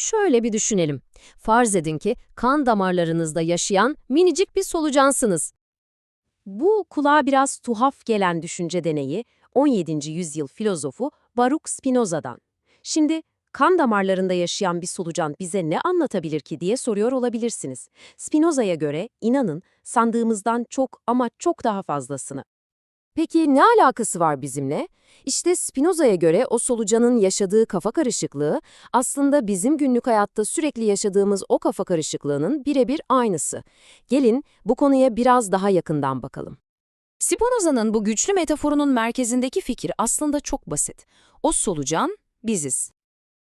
Şöyle bir düşünelim. Farz edin ki kan damarlarınızda yaşayan minicik bir solucansınız. Bu kulağa biraz tuhaf gelen düşünce deneyi 17. yüzyıl filozofu Baruch Spinoza'dan. Şimdi kan damarlarında yaşayan bir solucan bize ne anlatabilir ki diye soruyor olabilirsiniz. Spinoza'ya göre inanın sandığımızdan çok ama çok daha fazlasını. Peki ne alakası var bizimle? İşte Spinoza'ya göre o solucanın yaşadığı kafa karışıklığı aslında bizim günlük hayatta sürekli yaşadığımız o kafa karışıklığının birebir aynısı. Gelin bu konuya biraz daha yakından bakalım. Spinoza'nın bu güçlü metaforunun merkezindeki fikir aslında çok basit. O solucan biziz.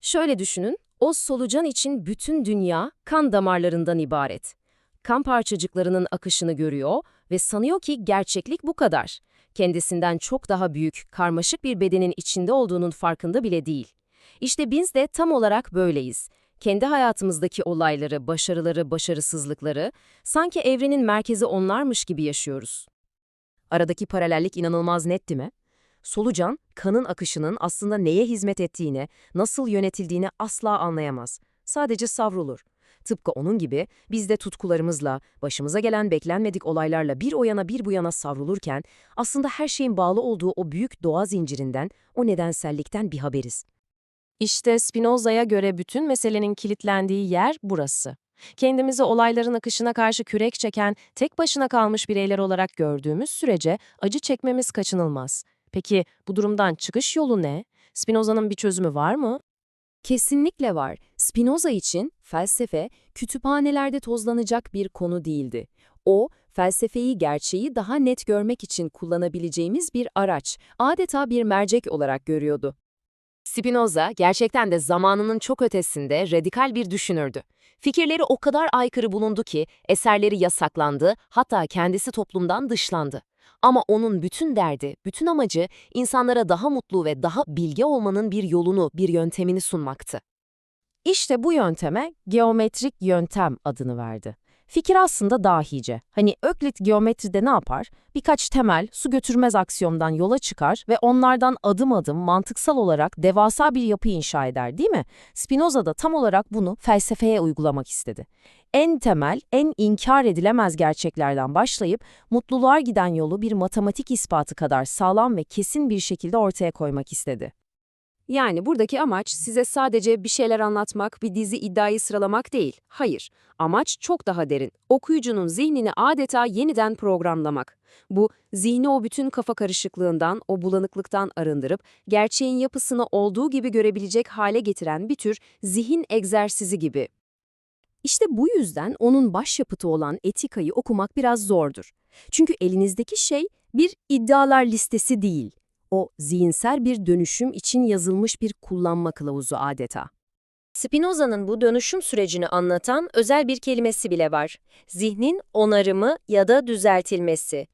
Şöyle düşünün, o solucan için bütün dünya kan damarlarından ibaret. Kan parçacıklarının akışını görüyor ve sanıyor ki gerçeklik bu kadar. Kendisinden çok daha büyük, karmaşık bir bedenin içinde olduğunun farkında bile değil. İşte biz de tam olarak böyleyiz. Kendi hayatımızdaki olayları, başarıları, başarısızlıkları sanki evrenin merkezi onlarmış gibi yaşıyoruz. Aradaki paralellik inanılmaz net değil mi? Solucan, kanın akışının aslında neye hizmet ettiğini, nasıl yönetildiğini asla anlayamaz. Sadece savrulur. Tıpkı onun gibi biz de tutkularımızla, başımıza gelen beklenmedik olaylarla bir o yana bir bu yana savrulurken aslında her şeyin bağlı olduğu o büyük doğa zincirinden, o nedensellikten bir haberiz. İşte Spinoza'ya göre bütün meselenin kilitlendiği yer burası. Kendimizi olayların akışına karşı kürek çeken, tek başına kalmış bireyler olarak gördüğümüz sürece acı çekmemiz kaçınılmaz. Peki bu durumdan çıkış yolu ne? Spinoza'nın bir çözümü var mı? Kesinlikle var. Spinoza için felsefe kütüphanelerde tozlanacak bir konu değildi. O, felsefeyi gerçeği daha net görmek için kullanabileceğimiz bir araç, adeta bir mercek olarak görüyordu. Spinoza gerçekten de zamanının çok ötesinde radikal bir düşünürdü. Fikirleri o kadar aykırı bulundu ki eserleri yasaklandı, hatta kendisi toplumdan dışlandı. Ama onun bütün derdi, bütün amacı insanlara daha mutlu ve daha bilge olmanın bir yolunu, bir yöntemini sunmaktı. İşte bu yönteme geometrik yöntem adını verdi. Fikir aslında dahice. Hani Öklit geometride ne yapar? Birkaç temel, su götürmez aksiyomdan yola çıkar ve onlardan adım adım mantıksal olarak devasa bir yapı inşa eder değil mi? Spinoza da tam olarak bunu felsefeye uygulamak istedi. En temel, en inkar edilemez gerçeklerden başlayıp mutluluğa giden yolu bir matematik ispatı kadar sağlam ve kesin bir şekilde ortaya koymak istedi. Yani buradaki amaç size sadece bir şeyler anlatmak, bir dizi iddiayı sıralamak değil. Hayır, amaç çok daha derin. Okuyucunun zihnini adeta yeniden programlamak. Bu, zihni o bütün kafa karışıklığından, o bulanıklıktan arındırıp, gerçeğin yapısını olduğu gibi görebilecek hale getiren bir tür zihin egzersizi gibi. İşte bu yüzden onun başyapıtı olan Etika'yı okumak biraz zordur. Çünkü elinizdeki şey bir iddialar listesi değil. O zihinsel bir dönüşüm için yazılmış bir kullanma kılavuzu adeta. Spinoza'nın bu dönüşüm sürecini anlatan özel bir kelimesi bile var. Zihnin onarımı ya da düzeltilmesi.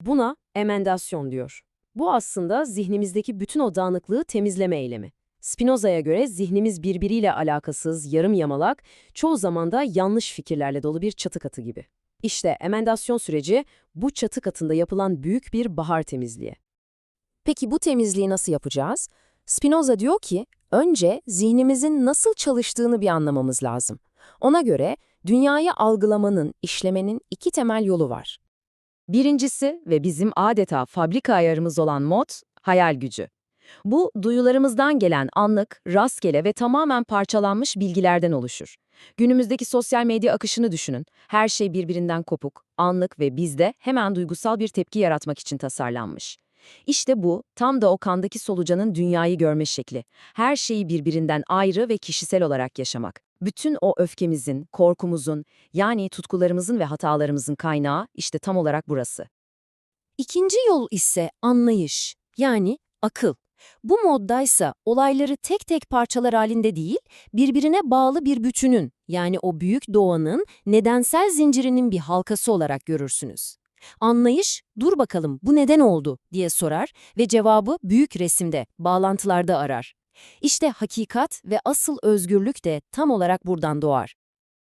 Buna emendasyon diyor. Bu aslında zihnimizdeki bütün o dağınıklığı temizleme eylemi. Spinoza'ya göre zihnimiz birbiriyle alakasız, yarım yamalak, çoğu zaman da yanlış fikirlerle dolu bir çatı katı gibi. İşte emendasyon süreci bu çatı katında yapılan büyük bir bahar temizliği. Peki bu temizliği nasıl yapacağız? Spinoza diyor ki, önce zihnimizin nasıl çalıştığını bir anlamamız lazım. Ona göre dünyayı algılamanın, işlemenin iki temel yolu var. Birincisi ve bizim adeta fabrika ayarımız olan mod, hayal gücü. Bu, duyularımızdan gelen anlık, rastgele ve tamamen parçalanmış bilgilerden oluşur. Günümüzdeki sosyal medya akışını düşünün. Her şey birbirinden kopuk, anlık ve bizde hemen duygusal bir tepki yaratmak için tasarlanmış. İşte bu, tam da o kandaki solucanın dünyayı görme şekli. Her şeyi birbirinden ayrı ve kişisel olarak yaşamak. Bütün o öfkemizin, korkumuzun, yani tutkularımızın ve hatalarımızın kaynağı işte tam olarak burası. İkinci yol ise anlayış, yani akıl. Bu moddaysa olayları tek tek parçalar halinde değil, birbirine bağlı bir bütünün, yani o büyük doğanın nedensel zincirinin bir halkası olarak görürsünüz. Anlayış, dur bakalım bu neden oldu diye sorar ve cevabı büyük resimde, bağlantılarda arar. İşte hakikat ve asıl özgürlük de tam olarak buradan doğar.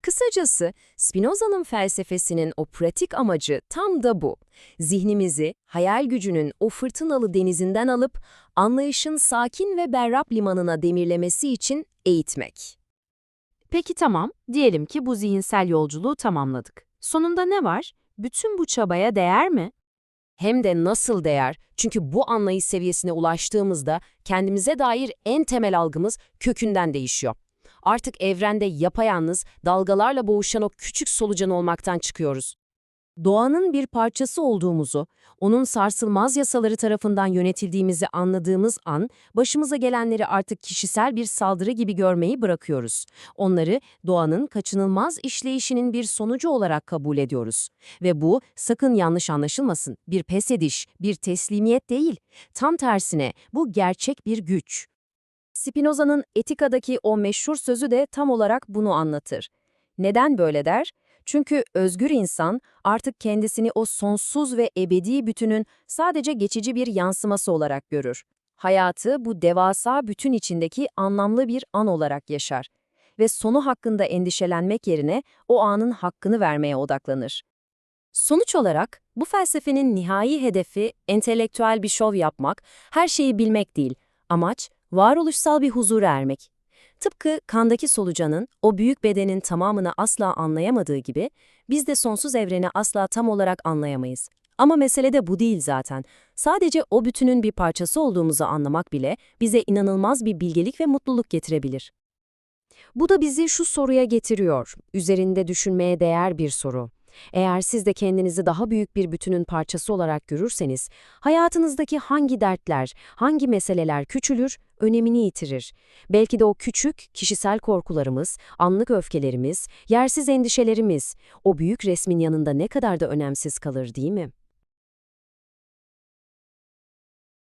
Kısacası Spinoza'nın felsefesinin o pratik amacı tam da bu. Zihnimizi hayal gücünün o fırtınalı denizinden alıp anlayışın sakin ve berrap limanına demirlemesi için eğitmek. Peki tamam, diyelim ki bu zihinsel yolculuğu tamamladık. Sonunda ne var? Bütün bu çabaya değer mi? Hem de nasıl değer? Çünkü bu anlayış seviyesine ulaştığımızda kendimize dair en temel algımız kökünden değişiyor. Artık evrende yapayalnız, dalgalarla boğuşan o küçük solucan olmaktan çıkıyoruz. Doğanın bir parçası olduğumuzu, onun sarsılmaz yasaları tarafından yönetildiğimizi anladığımız an, başımıza gelenleri artık kişisel bir saldırı gibi görmeyi bırakıyoruz. Onları doğanın kaçınılmaz işleyişinin bir sonucu olarak kabul ediyoruz. Ve bu, sakın yanlış anlaşılmasın, bir pes ediş, bir teslimiyet değil. Tam tersine, bu gerçek bir güç. Spinoza'nın Etika'daki o meşhur sözü de tam olarak bunu anlatır. Neden böyle der? Çünkü özgür insan artık kendisini o sonsuz ve ebedi bütünün sadece geçici bir yansıması olarak görür. Hayatı bu devasa bütün içindeki anlamlı bir an olarak yaşar ve sonu hakkında endişelenmek yerine o anın hakkını vermeye odaklanır. Sonuç olarak bu felsefenin nihai hedefi entelektüel bir şov yapmak, her şeyi bilmek değil, amaç varoluşsal bir huzura ermek. Tıpkı kandaki solucanın o büyük bedenin tamamını asla anlayamadığı gibi biz de sonsuz evreni asla tam olarak anlayamayız. Ama mesele de bu değil zaten. Sadece o bütünün bir parçası olduğumuzu anlamak bile bize inanılmaz bir bilgelik ve mutluluk getirebilir. Bu da bizi şu soruya getiriyor. Üzerinde düşünmeye değer bir soru. Eğer siz de kendinizi daha büyük bir bütünün parçası olarak görürseniz, hayatınızdaki hangi dertler, hangi meseleler küçülür, önemini yitirir. Belki de o küçük, kişisel korkularımız, anlık öfkelerimiz, yersiz endişelerimiz, o büyük resmin yanında ne kadar da önemsiz kalır değil mi?